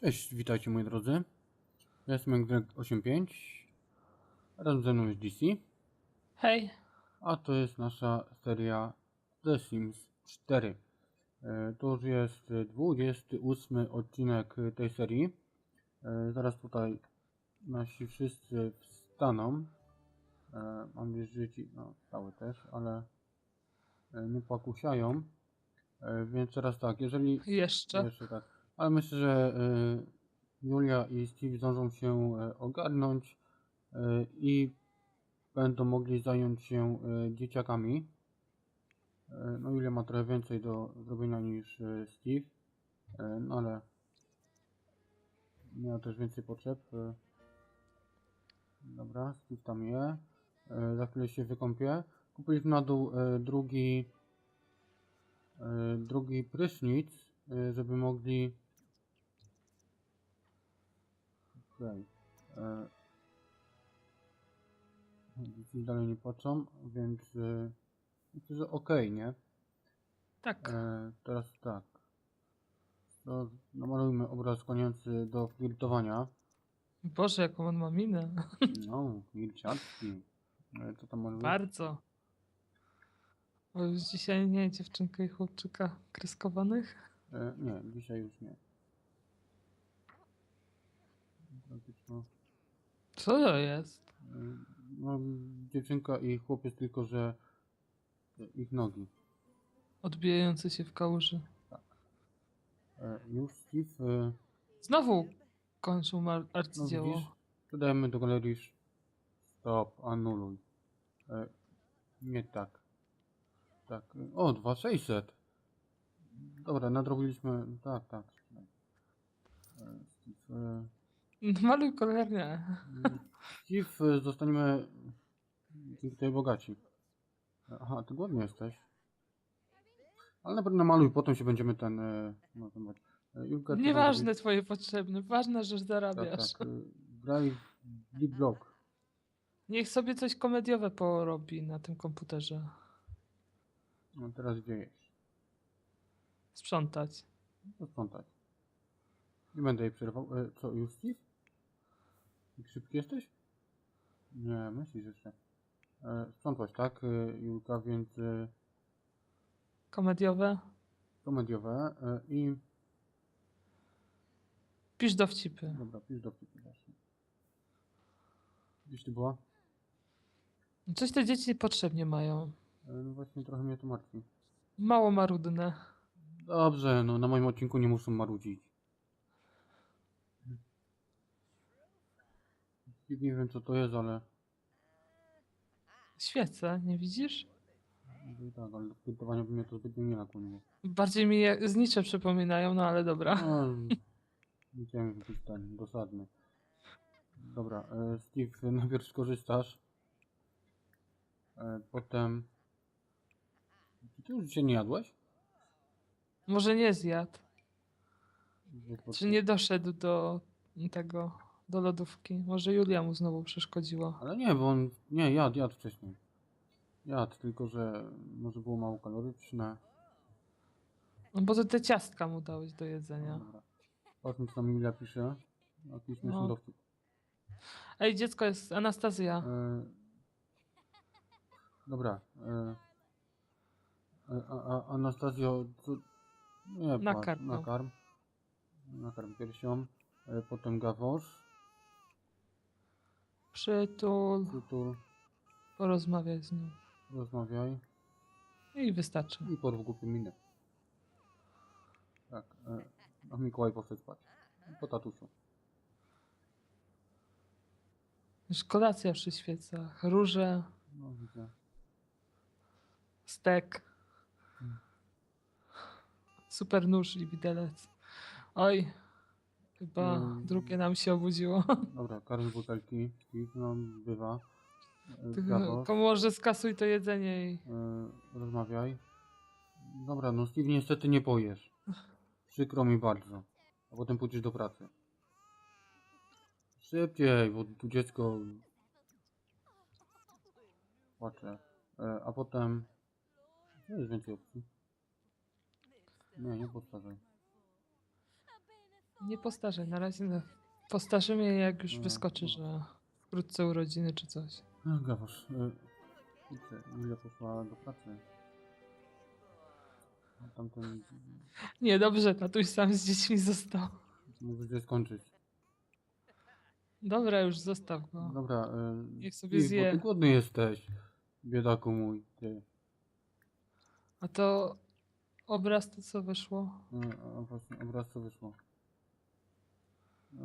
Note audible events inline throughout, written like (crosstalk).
Cześć, witajcie moi drodzy. Ja jestem Greg85. Razem ze mną jest DC. Hej, A to jest nasza seria The Sims 4. E, To już jest 28 odcinek tej serii. E, Zaraz tutaj nasi wszyscy wstaną. E, Mam nadzieję, że ci no, stały też, ale nie pokusiają. E, Więc teraz tak, jeżeli jeszcze. jeszcze tak. Ale myślę, że y, Julia i Steve zdążą się y, ogarnąć y, i będą mogli zająć się y, dzieciakami. No Julia ma trochę więcej do zrobienia niż Steve, no ale miała też więcej potrzeb. Dobra, Steve tam je. Za chwilę się wykąpie. Kupiliśmy na dół drugi drugi prysznic, żeby mogli Okej. e, Dzieci dalej nie płaczą, więc y, myślę, że okej, nie? Tak. E, teraz tak. To namalujmy obraz skłaniający do flirtowania. Boże, jaką on ma minę. (laughs) No, flirciatki. E, co tam? Bardzo. Bo już dzisiaj nie dziewczynka i chłopczyka kreskowanych. E, nie, dzisiaj już nie. Co to jest? No, dziewczynka i chłopiec, tylko że ich nogi. Odbijający się w kałuży. E, już Steve, e, Znowu kończył mar- no arcydzieło. widzisz, dodajemy do galerii stop, anuluj. E, nie tak. Tak, o, 2600. Dobra, nadrobiliśmy, tak, tak. E, Steve, e, (laughs) Maluj kolornie. Mm, Steve, e, zostaniemy tutaj bogaci. Aha, ty głodny jesteś. Ale na pewno maluj, potem się będziemy ten... e, No, e, Julka, co tam Nieważne twoje potrzebne, ważne, że Tak, zarabiasz. tak. e, Graj w Big Block. Niech sobie coś komediowe porobi na tym komputerze. No teraz gdzie jest? Sprzątać. To sprzątać. Nie będę jej przerwał. E, co, już Steve? Jak szybki jesteś? Nie, myślisz jeszcze. E, sprzątać, tak, e, Julka, więc e, Komediowe. komediowe e, i... Pisz dowcipy. Dobra, pisz do wtyku właśnie. Gdzieś ty była? Coś te dzieci potrzebnie mają. E, no właśnie trochę mnie to martwi. Mało marudne. Dobrze, no na moim odcinku nie muszą marudzić. Nie wiem co to jest, ale... Świece, nie widzisz? no Tak, ale do flirtowania by mnie to zbytnio nie nakłoniło. Bardziej mi je znicze przypominają, no ale dobra. No, nie chciałem być ten dosadny. Dobra, e, Steve, najpierw skorzystasz. E, potem... Czy ty już dzisiaj nie jadłeś? Może nie zjadł. Że Czy nie doszedł do tego, do lodówki. Może Julia mu znowu przeszkodziła. Ale nie, bo on... Nie, jadł, jadł wcześniej. Jadł, tylko że może było mało kaloryczne. No bo to te ciastka mu dałeś do jedzenia. Dobra. Patrzmy, co tam Julia pisze. Jakiś No. dowcip. Ej, dziecko jest Anastazja. E, dobra. E, e, a, a, Anastazjo, co, nie, Nakarm, patrz, no. nakarm. Nakarm piersią. E, potem gawąż, Przytul, tytuł, porozmawiaj z nim. rozmawiaj I wystarczy. i porw głupią minę. Tak. E, a Mikołaj poszedł spać. Po tatusiu. Już kolacja przy świecach, róże, No widzę. stek. Hmm. Super nóż i widelec. Oj, chyba Mm. drugie nam się obudziło. (laughs) Dobra, karm z butelki. No bywa. E. Komu może skasuj to jedzenie i... E, rozmawiaj. Dobra, no Steve niestety nie pojesz. Przykro mi bardzo. A potem pójdziesz do pracy. Szybciej, bo tu dziecko płacze. E, a potem... Co jest więcej opcji? Nie, nie powtarzaj. Nie postarzej, na razie no, postarzymy jak już No, wyskoczy, no. że wkrótce urodziny czy coś. No, Gawosz, Julia poszła do pracy. A tamten Nie, dobrze, tatuś sam z dziećmi został. mówi, że skończyć. Dobra, już zostaw go. Dobra, y, Niech sobie Steve, zje. Bo ty głodny jesteś, biedaku mój, ty. A to obraz to co wyszło? A właśnie, obraz co wyszło.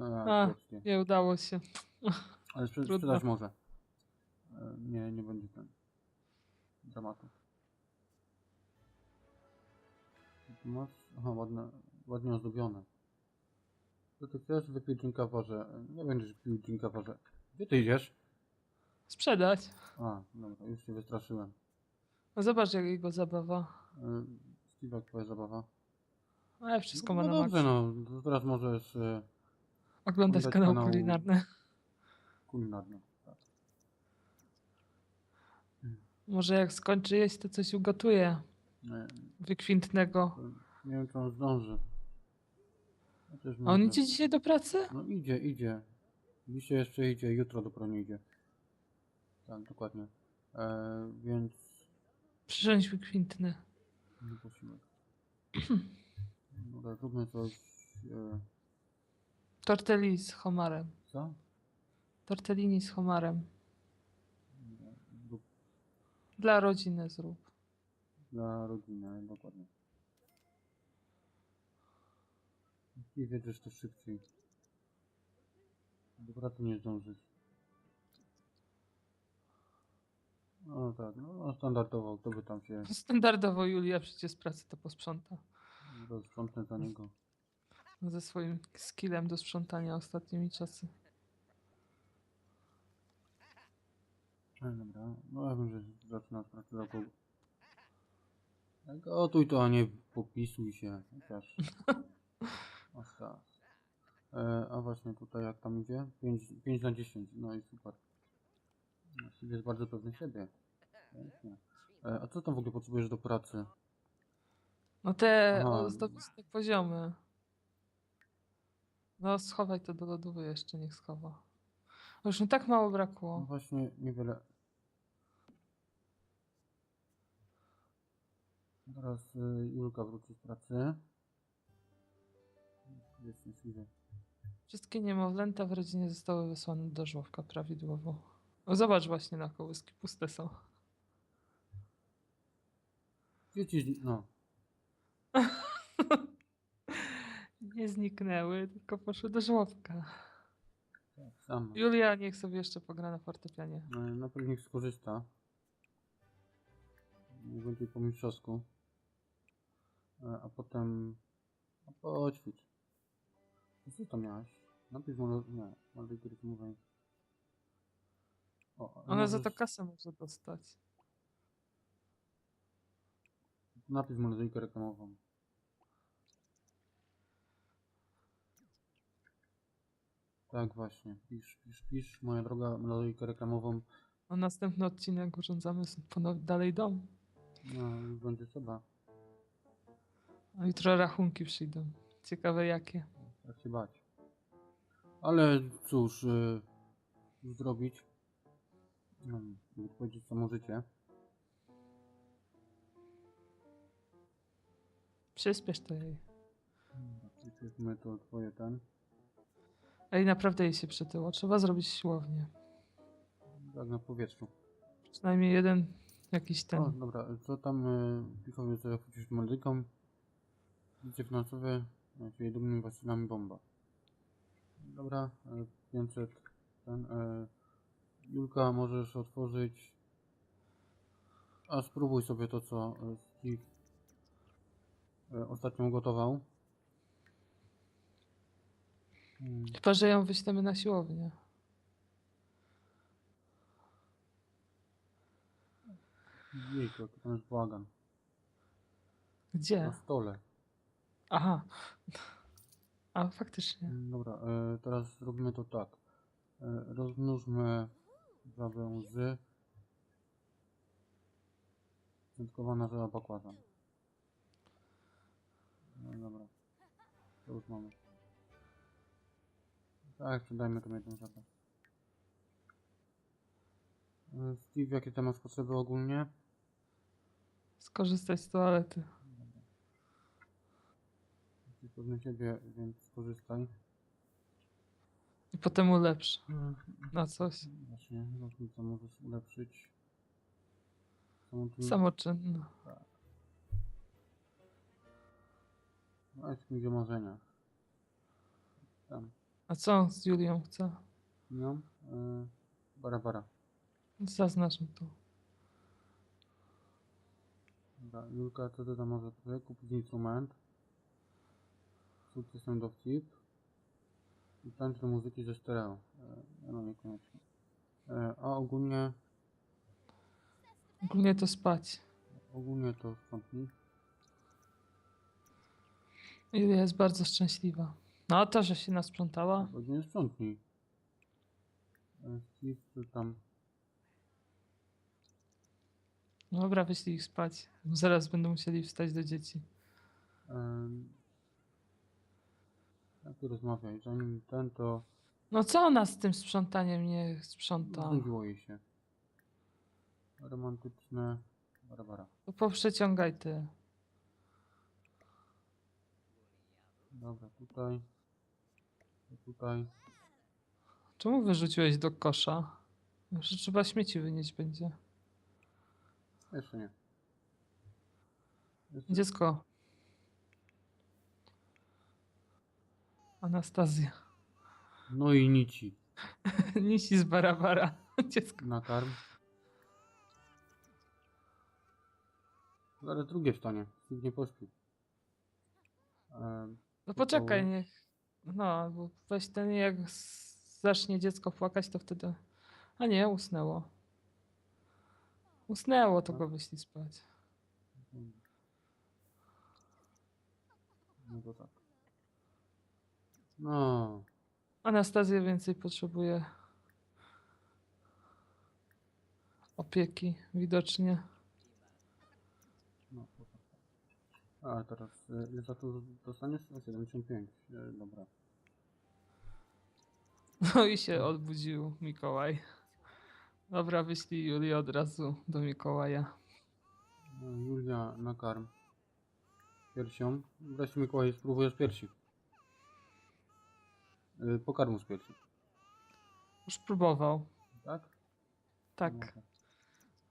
A. A, kiepskie. Nie udało się. Ale trudno. sprzedać może. E, Nie, nie będzie ten dramatu. Masz? Aha, ładne, ładnie ozdobione. Co ty chcesz? Wypij drinka w barze. E, Nie będziesz pił drinka w barze. Gdzie ty idziesz? Sprzedać. A, dobra, już się wystraszyłem. No zobacz jak jego zabawa. E, Steve, jak twoja zabawa? Ale wszystko no, ma no na dobrze, no. To teraz możesz e, Oglądać kanał kanał- kulinarny. kulinarny. Tak. Może jak skończy jeść, to coś ugotuje. E, Wykwintnego. Nie wiem, czy on zdąży. A on idzie dzisiaj do pracy? No idzie, idzie. Dzisiaj jeszcze idzie, jutro dopiero nie idzie. Tak, dokładnie. E, więc... Przyrządź wykwintny. Nie posiłek. (clears throat) Dobra, zróbmy coś... E, Tortelli z homarem. co? Tortellini z homarem. Dla rodziny zrób. dla rodziny, dokładnie. I wiedziesz to szybciej. Dobra, to nie zdążysz. No tak, no, no standardowo, kto by tam się Standardowo Julia przecież z pracy to posprząta. rozprzątnął za niego. Ze swoim skillem do sprzątania ostatnimi czasy. No dobra, no ja wiem, że zaczyna pracę za kogo. Tak, Gotuj to, a nie popisuj się, chociaż. (laughs) Aż tak. E, a właśnie tutaj jak tam idzie? 5, 5 na 10, no i super. Steve jest bardzo pewny siebie. Pięknie. E, a co tam w ogóle potrzebujesz do pracy? No te Aha. ozdobiste poziomy. No schowaj to do lodówy jeszcze, niech schowa. Już mi tak mało No brakło. właśnie niewiele. Teraz y, Julka wróci z pracy. Jest nieszliwie. Wszystkie niemowlęta w rodzinie zostały wysłane do żłobka prawidłowo. O, zobacz właśnie na kołyski, puste są. Dzieci, no. (laughs) Nie zniknęły, tylko poszły do żłobka. Tak, sam. Julia niech sobie jeszcze pogra na fortepianie. E, Najpierw niech skorzysta. Będzie po mistrzowsku. E, A potem... A poćwicz. To Co to miałaś? Napisz może... Nie, może gry mówię. O, Ona za to kasę może dostać. Napisz monozyjkę reklamową. Tak właśnie, pisz, pisz, pisz, moja droga melodyjkę reklamową. A następny odcinek urządzamy dalej dom. No, już będzie trzeba, A jutro rachunki przyjdą. Ciekawe jakie. jak się bać. Ale cóż, y, cóż zrobić? No, powiedzieć co możecie. Przyspiesz to jej. Przypieszmy to twoje ten. Ej, naprawdę jej się przytyło. Trzeba zrobić siłownię. Tak na powietrzu. Przynajmniej jeden jakiś ten. O, dobra, co tam y, pisowie co chwycisz medyką? Widzicie finansowe, e, czyli właścicielami bomba. Dobra, e, 500 ten, e, Julka możesz otworzyć a spróbuj sobie to co Steve e, ostatnio ugotował. Hmm, Chyba, że ją wyślemy na siłownię. Jejku, jaki tam jest bałagan. Gdzie? Na stole. Aha. A faktycznie. Dobra, e, teraz zrobimy to tak. E, rozmnóżmy prawe łzy. Świętkowana żela bakłażan. No dobra. To już mamy. Tak, sprzedajmy tą jedną zapas. E, Steve, jakie tam masz potrzeby ogólnie? Skorzystać z toalety. Jesteś pewny siebie, więc skorzystaj. I potem ulepsz Mm, na coś. Właśnie, zobaczmy co możesz ulepszyć. Samoczyn... Samoczynno. No, jest mi marzenia. Tam. A co z Julią chce? No, e, bara bara. Zaznacz mi to. Dobra, Julka, co ty tam może tutaj? Kupić instrument. Sukcesem dowcip. I tańcz do muzyki ze stereo. E, no niekoniecznie. E, a ogólnie, Ogólnie to spać. ogólnie to sprzątnij. Julia jest bardzo szczęśliwa. No to, że się nasprzątała. Ogólnie sprzątnij. Czy tam... No dobra, wyślij ich spać. Zaraz będą musieli wstać do dzieci. Em, Jak tu rozmawiaj? Zanim ten to No co ona z tym sprzątaniem nie sprząta? znudziło jej się. Romantyczne. Bara bara. To poprzeciągaj ty. Dobra, tutaj. Tutaj. Czemu wyrzuciłeś do kosza? Że trzeba śmieci wynieść będzie. Jeszcze nie. Jeszcze... Dziecko. Anastazja. No i nici. (laughs) Nisi z barabara. (laughs) Dziecko. Nakarm. Zaraz drugie wstanie. Steve nie pośpił. Em, No poczekaj, niech. No, bo weź ten jak zacznie dziecko płakać, to wtedy. A nie, usnęło. Usnęło, to go wyślij spać. No to tak. No. Anastazja więcej potrzebuje opieki, widocznie. no to tak. A teraz y, ile za to dostaniesz? O, 75. E, Dobra. No i się odbudził Mikołaj. Dobra, wyślij Julię od razu do Mikołaja. No, Julia, nakarm. Piersią. Wreszcie Mikołaj, spróbujesz piersi. Yy, pokarmu z piersi. Już próbował. Tak? Tak, No,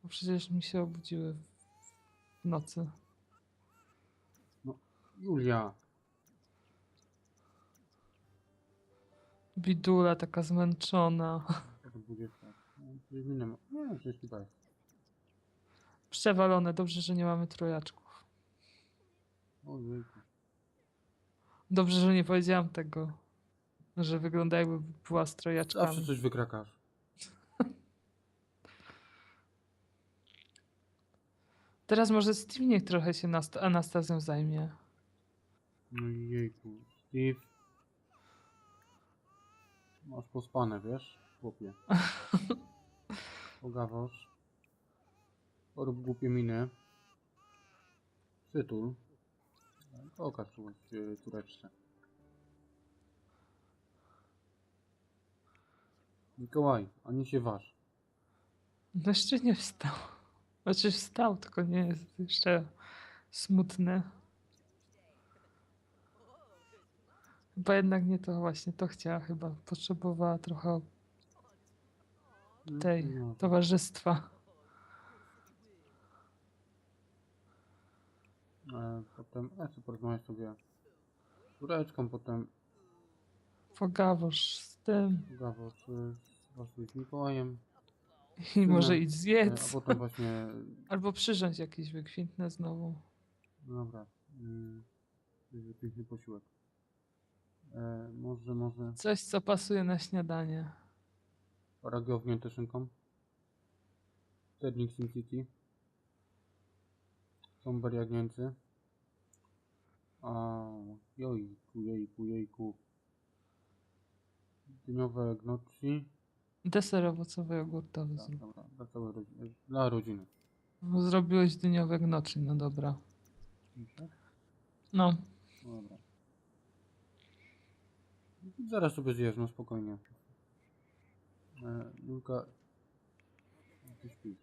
bo przecież mi się obudziły w nocy. Julia. Bidula taka zmęczona. To 20. No. Przewalone, dobrze, że nie mamy trojaczków. Dobrze, że nie powiedziałam tego, że wygląda jakby była z Zawsze trojaczkami. coś wykrakasz. Teraz może Steve niech trochę się Nast- Anastazją zajmie. No jejku. Steve. Masz pospane, wiesz? Chłopie. Pogawasz. Porób głupie miny. Przytul. Pokaż córeczce. Mikołaj, ani się waż. No jeszcze nie wstał. Znaczy wstał, tylko nie jest jeszcze smutny. Chyba jednak nie to właśnie to chciała, chyba potrzebowała trochę tej No, towarzystwa. e, potem, chcę porozmawiać sobie z córeczką, potem Pogawosz z tym pogawasz e, z, właśnie z Mikołajem. i może No, idź E, a zjedz. potem właśnie (laughs) Albo przyrządź jakieś wykwintne znowu. No dobra. Mm, będzie piękny posiłek. E, może, może Coś, co pasuje na śniadanie. paragio wgnięte szynką. Sterling Sim City. Somber jagnięcy. A, jojku, jejku, jejku. Dyniowe gnocchi. Deser owocowy jogurtowy Tak, zrób. dobra, dla całej rodziny. Dla rodziny. Zrobiłeś dyniowe gnocchi, no dobra. Tak? No, No dobra. Zaraz sobie zjesz, no spokojnie. E, Julka, ty śpisz.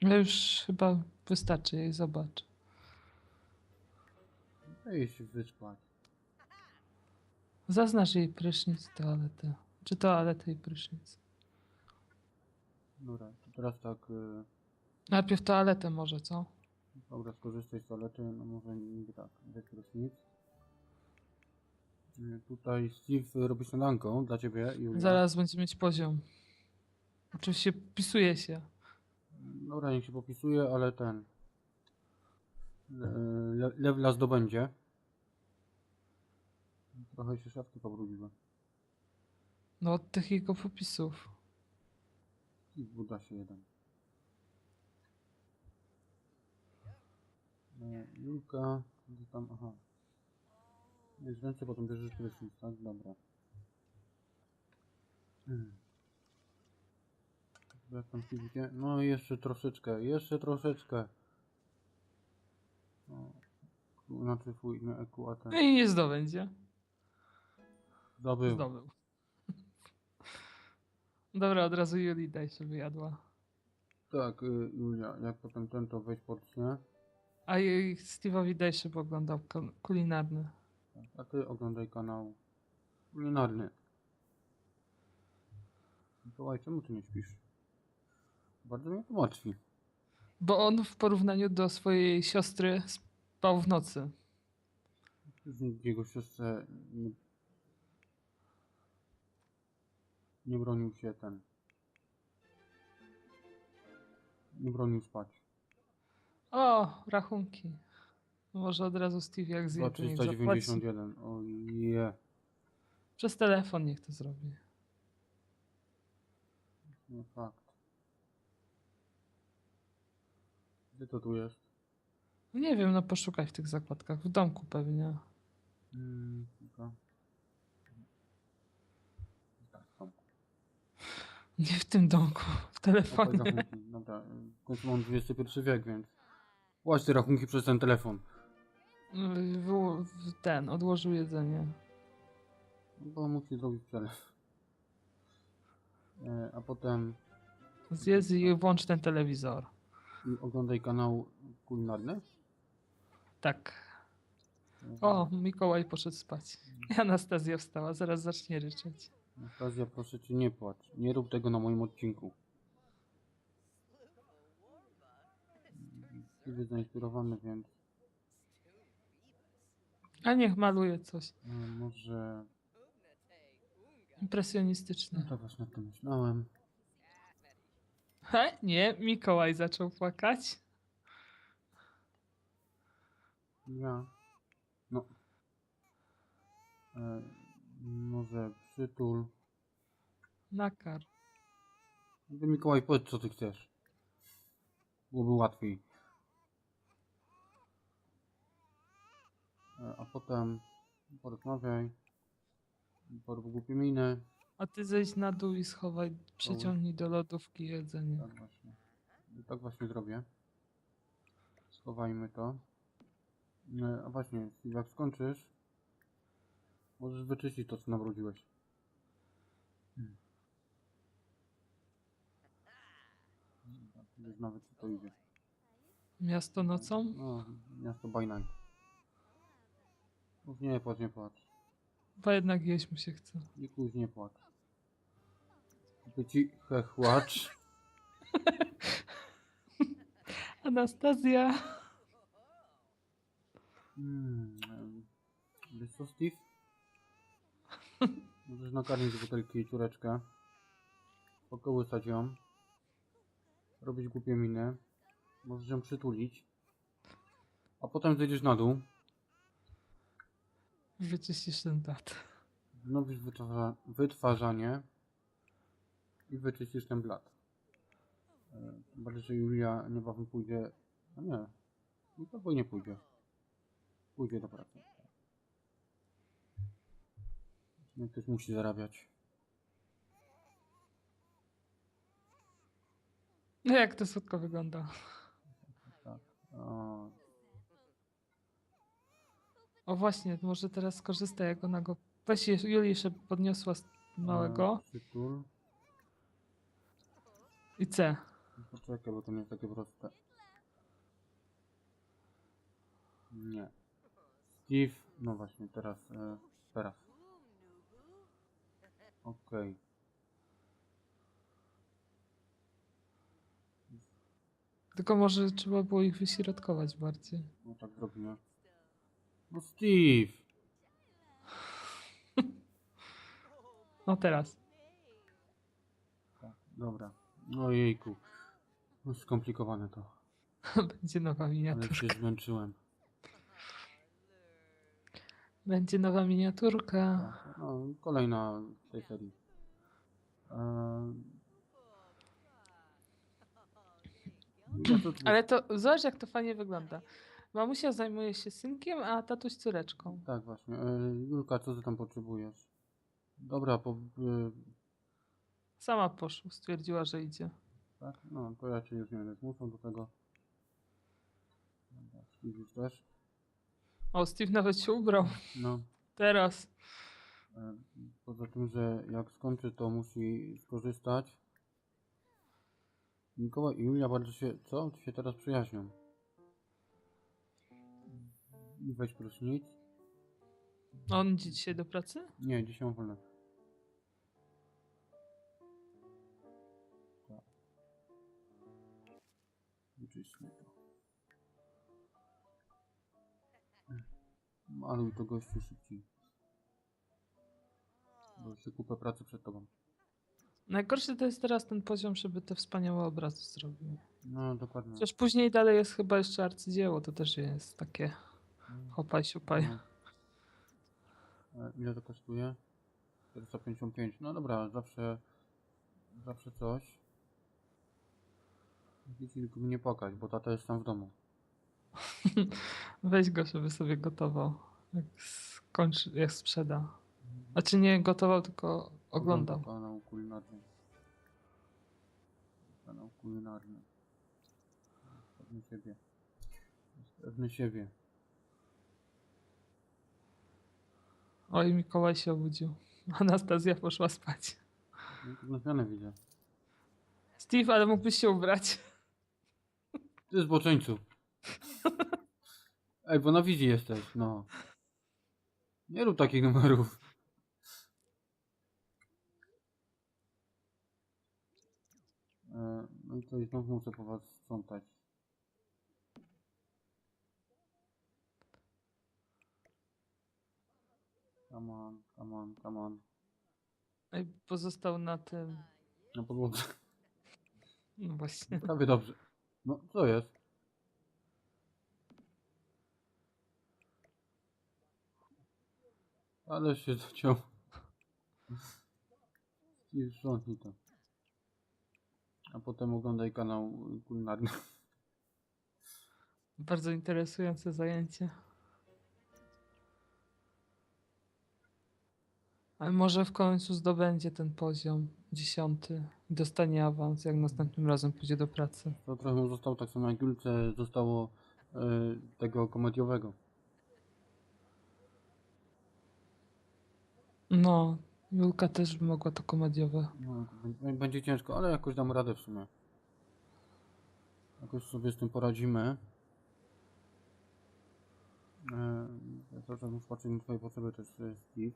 Ja już chyba wystarczy jej, zobacz. Daj się wyspać. Zaznacz jej prysznic, toaletę. Czy toaletę i prysznic. Dobra, to teraz tak, e, Najpierw toaletę może, co? dobra, skorzystaj z toalety, no może nie tak, weź prysznic. E, Tutaj Steve robi śniadanko dla ciebie, Julia. Zaraz będzie mieć poziom. Oczywiście pisuje się. Dobra, niech się popisuje, ale ten. Le, le, lewla zdobędzie. Trochę się szafki pobrudziły. No od tych jego popisów. I buda się jeden. E, Julka, gdzie tam, aha. Jest ręce, potem bierzesz prysznic, tak? Dobra. Hmm. Jak tam idzie? No jeszcze troszeczkę, jeszcze troszeczkę. O, tu, znaczy twój, nie EQ, a ten. No i nie zdobędzie. Zdobył. Zdobył. Dobra, od razu Julii daj się wyjadła. Tak, y, Julia, jak potem ten to weź porcję. A Steve'owi daj się, bo oglądał kul- kulinarny. A ty oglądaj kanał kulinarny. Mikołaj, czemu ty nie śpisz? Bardzo mnie to martwi. Bo on w porównaniu do swojej siostry spał w nocy. Jego siostrze nie, nie bronił się ten. Nie bronił spać. O, rachunki. Może od razu Steve jak zje, to niech zapłaci. 391. O je. Przez telefon niech to zrobi. No fakt. Gdzie to tu jest? Nie wiem, no poszukaj w tych zakładkach. W domku pewnie. Mm, tylko- Tak, tam. Nie w tym domku, w telefonie. Dobra, y, w końcu mam XXI wiek, więc te rachunki przez ten telefon. W, w ten, odłożył jedzenie. Bo musi zrobić przelew. E, a potem Zjedz i włącz ten telewizor. i oglądaj kanał kulinarny. Tak. O, Mikołaj poszedł spać. (laughs) Anastazja wstała, zaraz zacznie ryczeć. Anastazja, proszę cię, nie płacz. Nie rób tego na moim odcinku. Jest zainspirowany, więc A niech maluje coś e, może... impresjonistyczne. No to właśnie tym myślałem. He? Nie, Mikołaj zaczął płakać. Ja. No. E, może przytul. Nakar. Ty Mikołaj, powiedz co ty chcesz. Byłoby łatwiej. A potem porozmawiaj. Porób głupie miny. A ty zejdź na dół i schowaj, przeciągnij do lodówki jedzenie. Tak właśnie. I tak właśnie zrobię. Schowajmy to. E, A właśnie, jak skończysz, możesz wyczyścić to, co nabrudziłeś. Hmm. Wiesz nawet co to idzie. Miasto nocą? No, miasto by night. Mów nie płacz, nie płacz. Bo jednak jeść mu się chce. Nikuś nie płacz. Kupię ci hechłacz. (laughs) Anastazja. Hmm. Wiesz co, Steve? Możesz nakarmić z butelki córeczkę. Pokołysać ją. Robić głupie miny. Możesz ją przytulić. A potem zejdziesz na dół. Wyczyścisz ten blat. Wnowisz wytwarza wytwarzanie. I wyczyścisz ten blat. E, Bardziej, że Julia niebawem pójdzie. A nie. Niebawem nie pójdzie. Pójdzie do pracy. No, Ktoś musi zarabiać. No jak to słodko wygląda. Tak. O, O właśnie, może teraz skorzysta, jak ona go Weź Julii jeszcze podniosła z małego. Przytul. I C. Poczekaj, bo to nie jest takie proste. Nie. Steve, no właśnie, teraz, e, teraz. Okej. Tylko może trzeba było ich wyśrodkować bardziej. No tak zrobimy. No Steve! (laughs) No teraz. Tak, dobra. No jejku. No skomplikowane to. (laughs) Będzie nowa Ale miniaturka. się zmęczyłem. Będzie nowa miniaturka. Tak, No, kolejna w tej serii. To, Ale to zobacz jak to fajnie wygląda. Mamusia zajmuje się synkiem, a tatuś córeczką. Tak, właśnie. E, Julka, co ty tam potrzebujesz? Dobra, po, e, Sama poszła, stwierdziła, że idzie. tak? No, to ja cię już nie będę zmuszał do tego. Dobra, Steve już też. O, Steve nawet się ubrał. No, Teraz. e, poza tym, że jak skończy, to musi skorzystać. Mikołaj i Julia bardzo się, co? Się teraz przyjaźnią. Weź prysznic. On idzie dzisiaj do pracy? Nie, dzisiaj mam wolne. Tak. Wyczyśćmy to. Maluj to gościu szybciej. Bo jeszcze kupę pracy przed tobą. Najgorszy to jest teraz ten poziom, żeby te wspaniałe obrazy zrobił. No, dokładnie. Chociaż później dalej jest chyba jeszcze arcydzieło, to też jest takie hopaj siupaj. No. E, Ile to kosztuje? 455. No dobra, zawsze zawsze coś. Widzicie, tylko mi nie płakać, bo tata jest tam w domu. (laughs) Weź go, żeby sobie gotował. Jak skończy, jak sprzeda. Znaczy nie gotował, tylko oglądał. Kanał kulinarny. Kanał kulinarny. Pewny siebie. Pewny siebie. Oj, Mikołaj się obudził. (laughs) Anastazja poszła spać. Zmianę widzę. Steve, ale mógłbyś się ubrać. Ty zboczeńcu. Ej, bo na wizji jesteś, no. Nie rób takich numerów. E, No i to i znowu muszę po was sprzątać. Come on, come on, come on. Ej, pozostał na tym. Na podłodze. No właśnie. Prawie dobrze. No, co jest? Ale się zaciął. I sprzątnij to. A potem oglądaj kanał kulinarny. Bardzo interesujące zajęcie. Ale może w końcu zdobędzie ten poziom dziesiąty i dostanie awans, jak następnym razem pójdzie do pracy. To trochę zostało tak samo jak Julce zostało e, tego komediowego. No, Julka też by mogła to komediowe. No, b- będzie ciężko, ale jakoś dam radę w sumie. Jakoś sobie z tym poradzimy. E, cały czas muszę patrzeć na twoje potrzeby też e, Steve.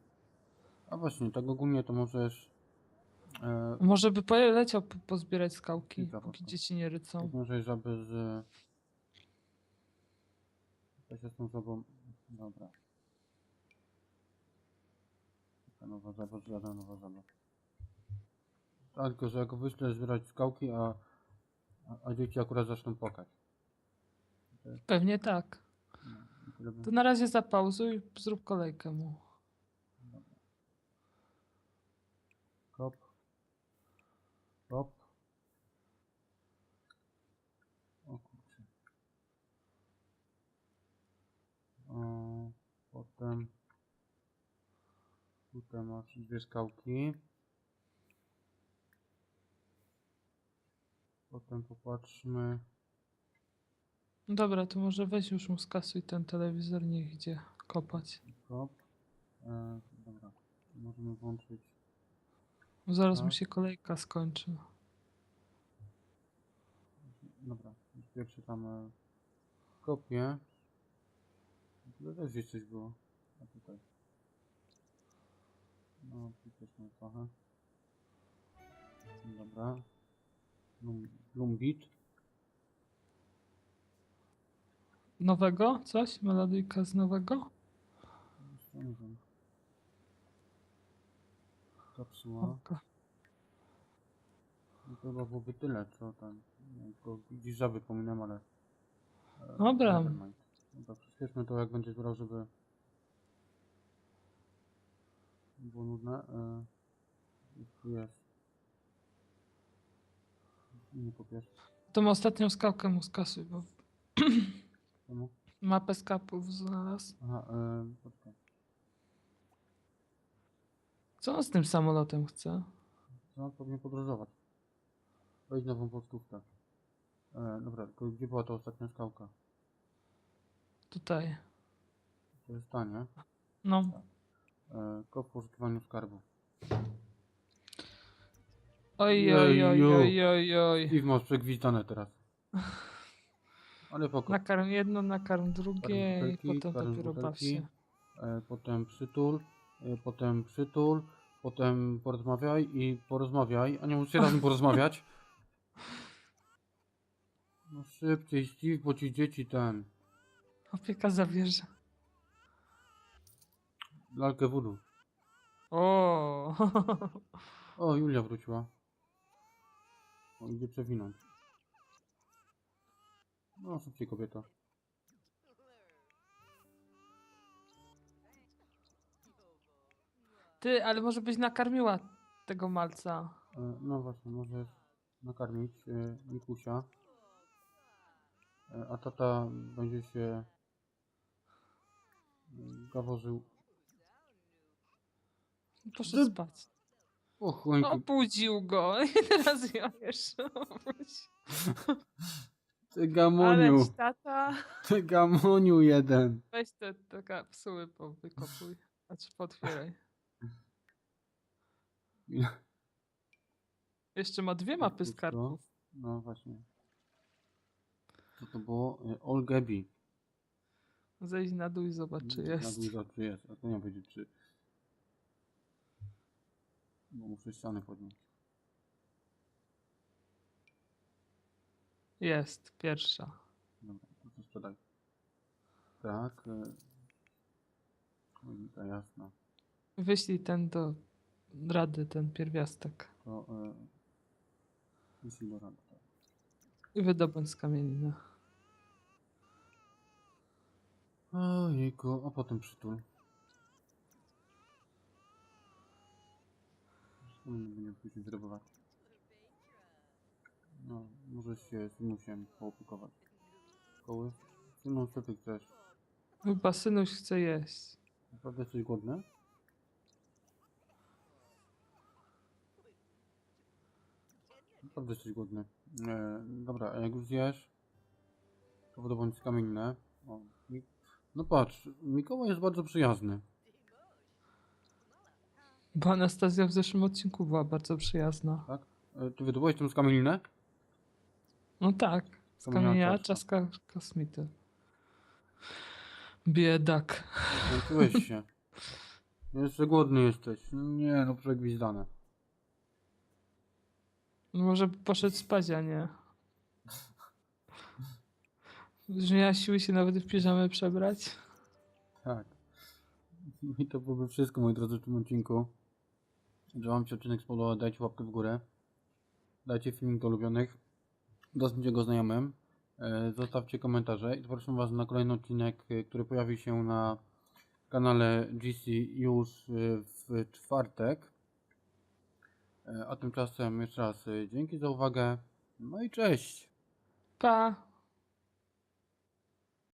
A właśnie, tak ogólnie to możesz e, Może by poleciał po- pozbierać skałki, Kilka póki dzieci nie rycą. tak możesz żabę z... Co się z tą żabą... Dobra. Nowa żaba, żadna nowa żaba. Tak, tylko że jak wyślę zbierać skałki, a, a, a dzieci akurat zaczną płakać. Pewnie tak. Tyle To na razie zapauzuj, zrób kolejkę mu. Kop. Kop. O kurczę. O, potem tutaj masz dwie skałki. Potem popatrzmy. No dobra, to może weź już mu skasuj ten telewizor, niech idzie kopać. Kop. E, dobra. Możemy włączyć. Zaraz mi Tak. się kolejka skończy. Dobra, pierwszy tam e, kopię. Tu też gdzieś coś było. A tutaj. No, tu też mam trochę. Dobra. Lum- Lumbit. Nowego? Coś? Melodyjka z nowego? Jeszcze nie wiem. Kapsuła. Oka. No to chyba byłoby tyle, co tam. Tylko gdzieś żaby pominąłem, ale... Dobra. nevermind. Dobra, przyspieszmy to jak będzie zbrał, żeby... było nudne. E, jest. Nie popiesz. Tą ostatnią skałkę mu skasuj, bo (clears throat) Czemu? mapę skapów znalazł. Aha, e, poczekaj. Co on z tym samolotem chce? No, powinien podróżować. Wejdź nową podstówkę. E, dobra, tylko gdzie była ta ostatnia skałka? Tutaj. To jest ta, nie? No. E, kop skarbu. Oj, oj, oj, oj, oj, oj. Steve masz przegwizdane teraz. Ale poko. Nakarm jedno, nakarm drugie i butelki, potem karm dopiero baw się. E, potem przytul, e, potem przytul, potem porozmawiaj i porozmawiaj, a nie musicie razem (laughs) porozmawiać. No szybciej Steve, bo ci dzieci ten, Opieka zabierze. lalkę wodu. O, O, Julia wróciła. O, idzie przewinąć. No, szybciej kobieta. Ty, ale może byś nakarmiła tego malca. E, No właśnie, możesz nakarmić e, Mikusia. E, A tata będzie się e, gaworzył. Poszedł spać. O chłońku, Obudził go (laughs) i teraz ją jeszcze obudzi. ty gamoniu, ci tata, ty gamoniu jeden. weź te, te kapsuły powykopuj. Znaczy potwieraj. Jeszcze ma dwie mapy Pusto. skarbów. No właśnie. Co to było? E, Olgebi. Zejdź na dół i zobacz, czy Na jest. górze, czy jest. A to nie będzie czy. Bo muszę ścianę podnieść. Jest, pierwsza. Dobra, to co sprzedaj. Tak. E... Choinka jasna. Wyślij ten do rady, ten pierwiastek. To... E... Jeśli do rady, tak. I wydobądź z kamieniny. Ojejku, a potem przytul. Nie później zrybować. No, możesz się z Musiem poopiekować. Szkoły? No, co ty chcesz? Chyba synuś chce jeść. Naprawdę jesteś głodny? Naprawdę jesteś głodny. E, dobra, jak już zjesz, to wodobądź kamienne. O, no patrz, Mikołaj jest bardzo przyjazny. Bo Anastazja w zeszłym odcinku była bardzo przyjazna. Tak? E, ty wydobyłeś tą skamielinę? No tak. Z Kamienia kamienia czaska. czaska kosmity. Biedak. Zmęczyłeś się. (laughs) Jeszcze głodny jesteś. Nie, no przegwizdane. No Może poszedł spać, a nie. Już nie miała siły się nawet w piżamę przebrać. Tak. I to byłoby wszystko, moi drodzy, w tym odcinku. Że wam się odcinek spodobał, dajcie łapkę w górę. Dajcie filmik do ulubionych. Udostępnijcie go znajomym. E, Zostawcie komentarze i zapraszam was na kolejny odcinek, e, który pojawi się na kanale GC już e, w czwartek. A tymczasem jeszcze raz dzięki za uwagę. No i cześć! Pa!